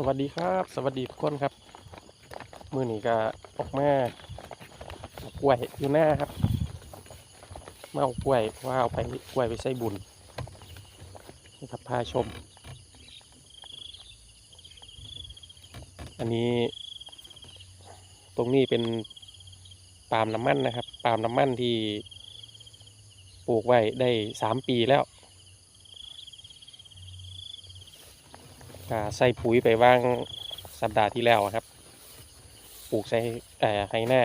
สวัสดีครับ สวัสดีทุกคนครับ มือนี้ก็ออกมาเอากล้วยอยู่หน้าครับ มาเอากล้วยว่าเอาไปกล้วยไปใส่บุญนะครับพาชม อันนี้ ตรงนี้เป็นปาล์มน้ำมันนะครับ ปาล์มน้ำมันที่ปลูกไว้ได้สามปีแล้ว ก็ใส่ปุ๋ยไปว่างสัปดาห์ที่แล้วครับ ปลูกใส่เอ่อไฮหน้า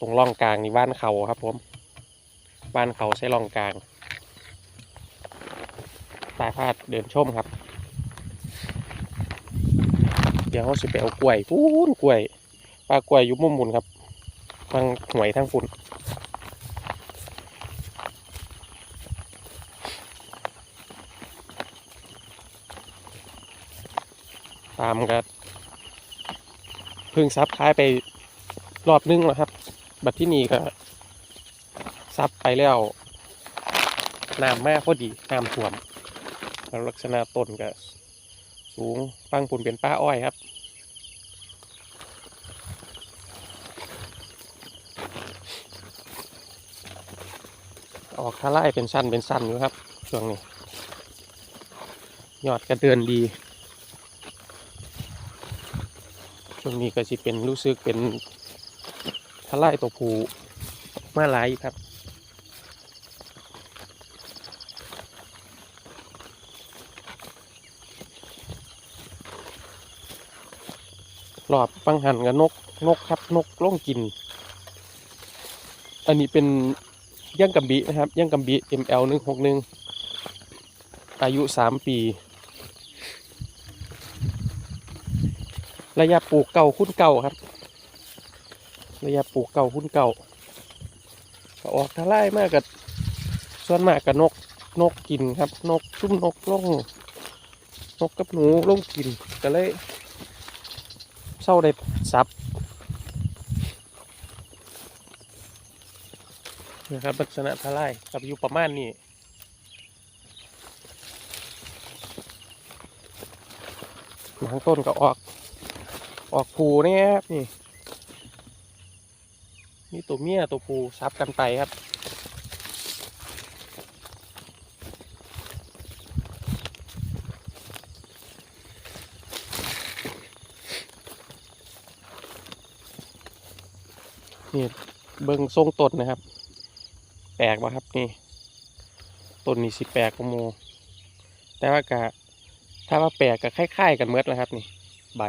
ตรงร่องกลางนี่บ้านเขาครับผมบ้านเขาใส่ร่องกลางตายพาดเดินชมครับ เดี๋ยวเขาสิไปเอากล้วยพูนกล้วยปลากล้วยอยู่มุมมุนครับทางหวยทางฝุ่น ตามกันเพิ่งซับท้ายไปรอบนึงแล้วครับ บัดที่นี่ก็ซับไปแล้วน้ำมากพอดีน้ำท่วมแล้วลักษณะต้นก็สูงฟังปุ่นเป็นป้าอ้อยครับออกทะไล่เป็นสั้นเป็นสั้นอยู่ครับช่วงนี้ยอดกระเดือนดี ช่วงนี้ก็สิเป็นรู้สึกเป็นทลายตัวผูมาหลายอยู่ครับหลอดปังหันกับนกนกครับนกล่องกิน อันนี้เป็นย่างกัมบินะครับย่างกัมบิ ML หนึ่งหกหนึ่งอายุสามปี ระยะปลูกเก่าคุ้นเก่าครับ ระยะปลูกเก่าคุ้นเก่าก็ออกทลายมากกับส่วนมากกับนกนกกินครับ นกซุ่มนกล่องนกกับหนูล่องกินก็เลยเศร้าได้ซับนะครับลักษณะทลายกับอยู่ประมาณนี้หลังต้นก็ออก ออกผูนี่ครับนี่นี่ตัวเมียตัวผูซับกันไปครับนี่เบิ้งทรงต้นนะครับ แปลกป่ะครับนี่ต้นนี้สิแปลกกว่าโม แต่ว่ากะถ้าว่าแปลกก็คล้ายๆกันเมดแล้วครับนี่ ใบ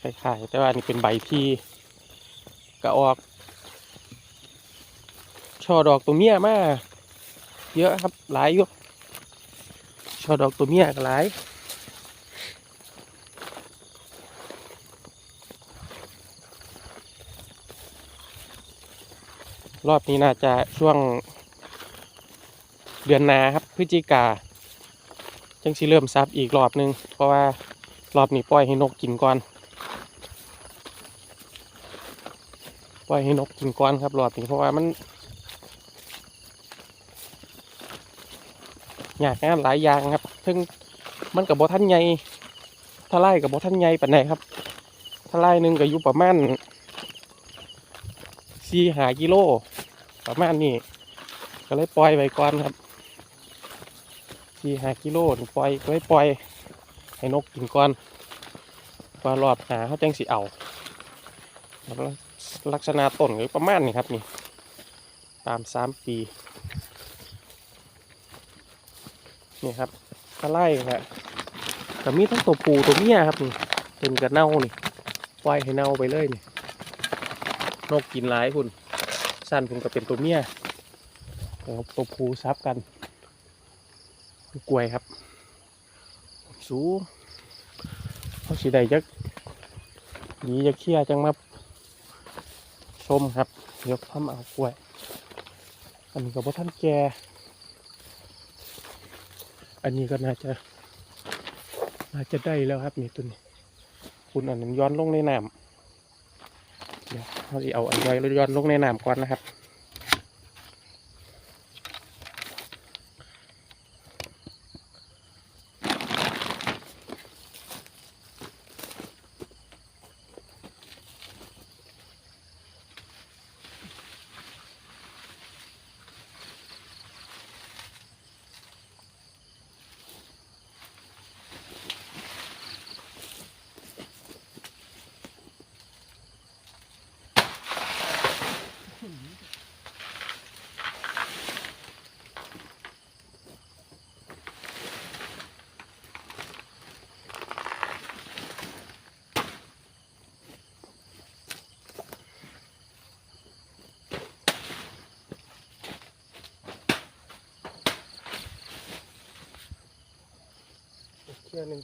คล้ายๆแต่ว่านี่เป็นใบที่กระออก ช่อดอกตัวเมียมาเยอะครับหลายอยู่ช่อดอกตัวเมียก็หลายรอบนี้น่าจะช่วงเดือนนาครับพฤศจิกา จังสิเริ่มซับอีกรอบนึง เพราะว่ารอบนี้ปล่อยให้นกกินก่อน ปล่อยให้นกกินก่อนครับรอบนี้เพราะว่ามันอยากงานหลายอย่างครับ ซึ่งมันกับบท่านใหญ่ทลายกับบท่านใหญ่ปานใดครับทลายหนึ่งก็อยู่ประมาณสี่หากิโล ประมาณนี้ก็เลยปล่อยไว้ก่อนครับสี่หากิโลปล่อยไว้ปล่อย ให้นกกินก่อนว่ารอบหาเขาจังสิเอาแล้ว ลักษณะต้นก็ประมาณนี้ครับนี่ตามสามปีนี่ครับกระไล่ครับแต่มีทั้งตัวปูตัวเมียครับนี่เป็นกระเน่านี่ปล่อยให้เน่าไปเลยนี่นกกินหลายคุณสั้นคุณก็เป็นตัวเมียแล้วตัวปูซับกันกล้วยครับ สูงเขาสีใดจักดีจะเคี่ยจังมา ชมครับเดี๋ยวทำเอากล้วย อันนี้ก็บ่ท่านแกอันนี้ก็น่าจะน่าจะได้แล้วครับนี่ตัวนี้ คุณอันนั้นย้อนลงในน้ำเดี๋ยวเราเอาอันย้อยย้อนลงในน้ำก่อนนะครับ ยหนึ่ง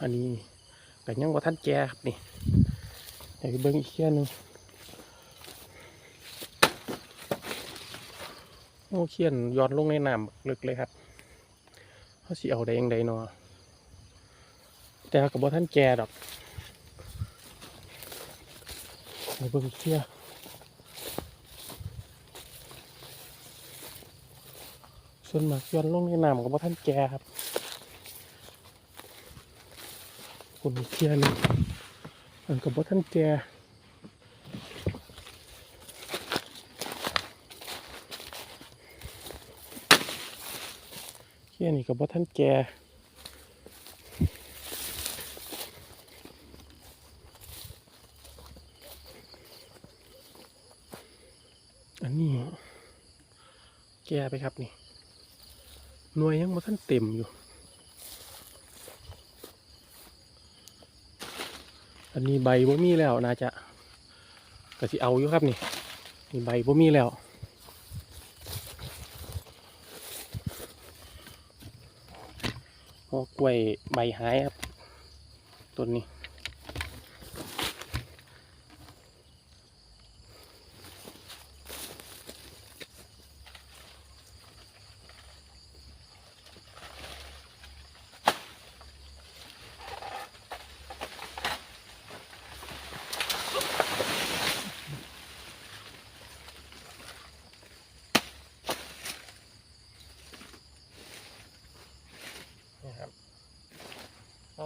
อันนี้ก็ยังว่าท่านแก่ครับนี่เดี๋ยวเบิ้งอีกเชี่ยหนึงโอ้เขียนย้อนลงในน้ำลึกเลยครับเขาสิเอาได้ยังไงเนาะแต่กับว่าท่านแก่ดอกไปเบิ้งอีกเชี่ย ส่วนมากย้อนลงในน้ำกับว่าท่านแกครับคนเชียนอันกับว่าท่านแกเชียร์นี่กับว่าท่านแกอันนี้แกไปครับนี่ หน่วยยังบ่ทันเต็มอยู่ อันนี้ใบบ่มีแล้วน่าจะก็สิเอาอยู่ครับนี่นี่ใบบ่มีแล้วพอกล้วยใบหายครับต้นนี้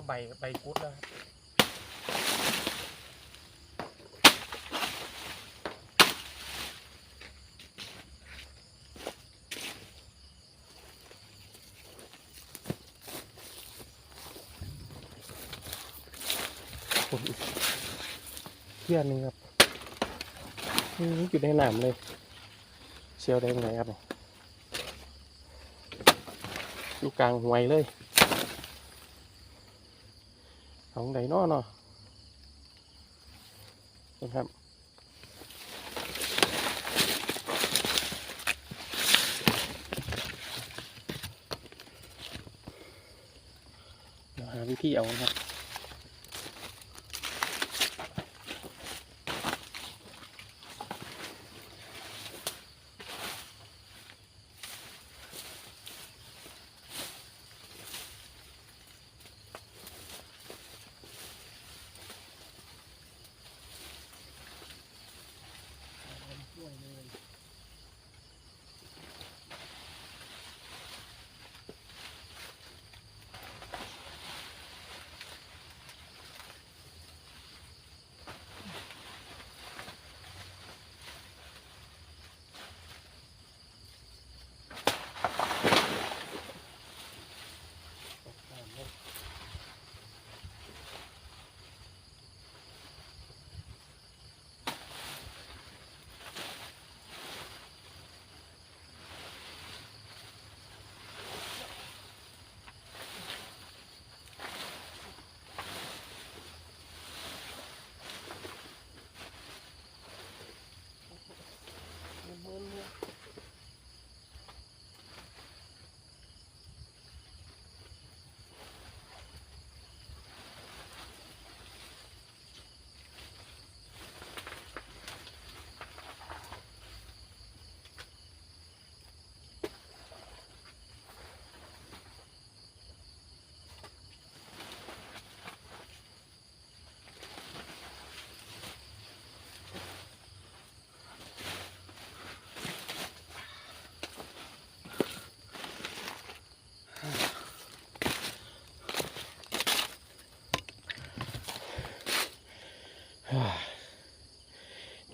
ใบใบกุดแล้วครับผมเที่ยนหนึงครับอืมอยู่ในน้ำเลยเชียวได้ยังไงครับเนี่ยอยู่กลางห้วยเลย ของใดนอเนาะนะครับเดี๋ยวหาวิธีเอานะครับ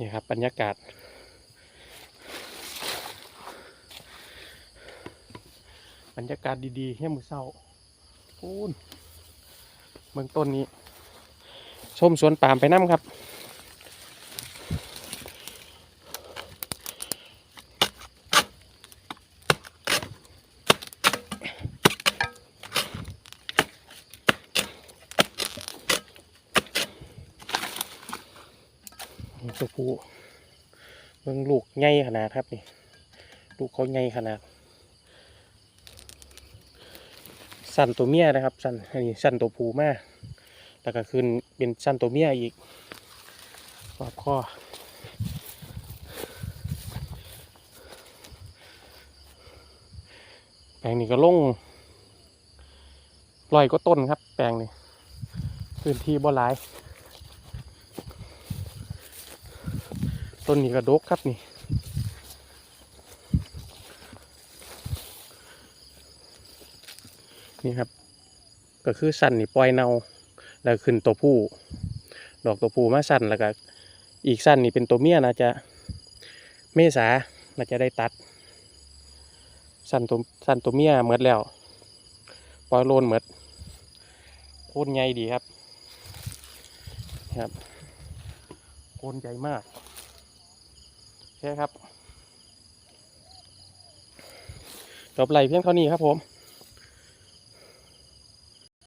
นี่ครับบรรยากาศ บรรยากาศดีๆแค่มือเศร้าปูนเมืองต้นนี้ ชมสวนปามไปน้ำครับ ตัวผู้เบิ่งลูกใหญ่ข นาดครับนี่ลูกเขาใหญ่ขนาด สั้นตัวเมียนะครับสั้นอันนี้สั้นตัวผู้มากแล้วก็ขึ้นเป็นสั้นตัวเมียอีกรอบข้อแปลงนี้ก็ลงลอยก็ต้นครับ แปลงนี้พื้นที่บ่หลายต้นนี้ก็ดกครับนี่ นี่ครับ ก็คือสั่นนี่ปล่อยเนาแล้วขึ้นตัวผู้ ดอกตัวผู้มาสั่นแล้วก็อีกสั่นนี่เป็นตัวเมียนะจะเมษาน่าจะได้ตัด สั่นตัวสั่นตัวเมียเหมือดแล้ว ปล่อยโลนเหมือดโคนใหญ่ดีครับครับโคนใหญ่มากโอเคครับจบไล่เพียงเท่านี้ครับผม